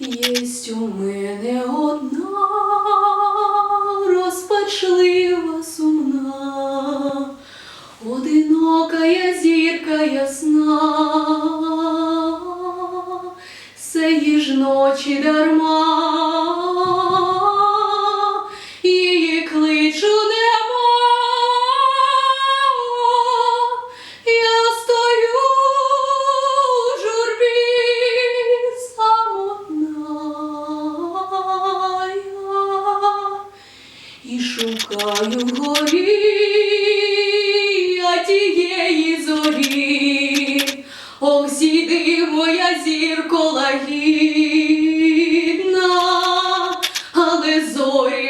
Єсть у мене одна розпачлива сумна, одинокая зірка ясна, сеї ж ночі дарма, і шукаю горі тієї зорі, ох, зійди моя зірко лагідна, але зорі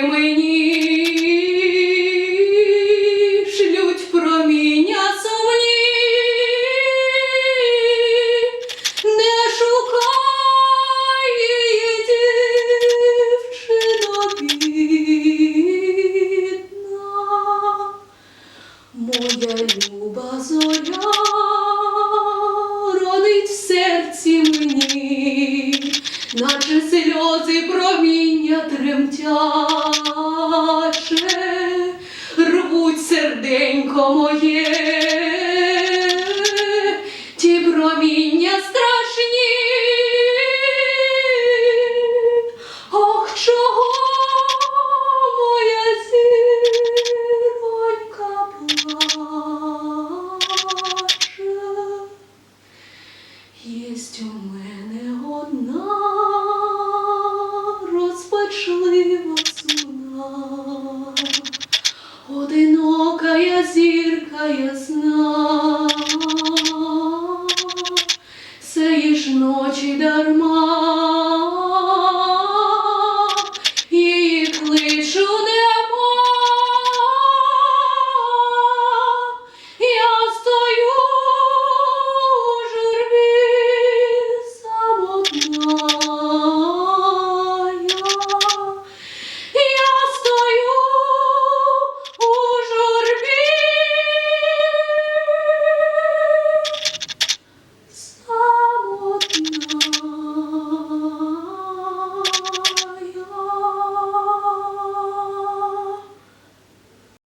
Моя люба зоря родить в серці мені, наче сльози проміння тремтяче, рвуть серденько моє, ті проміння страшні. Єсть у мене одна розпачлива сумна, я зірка ясна, сеї ж ночі дарма,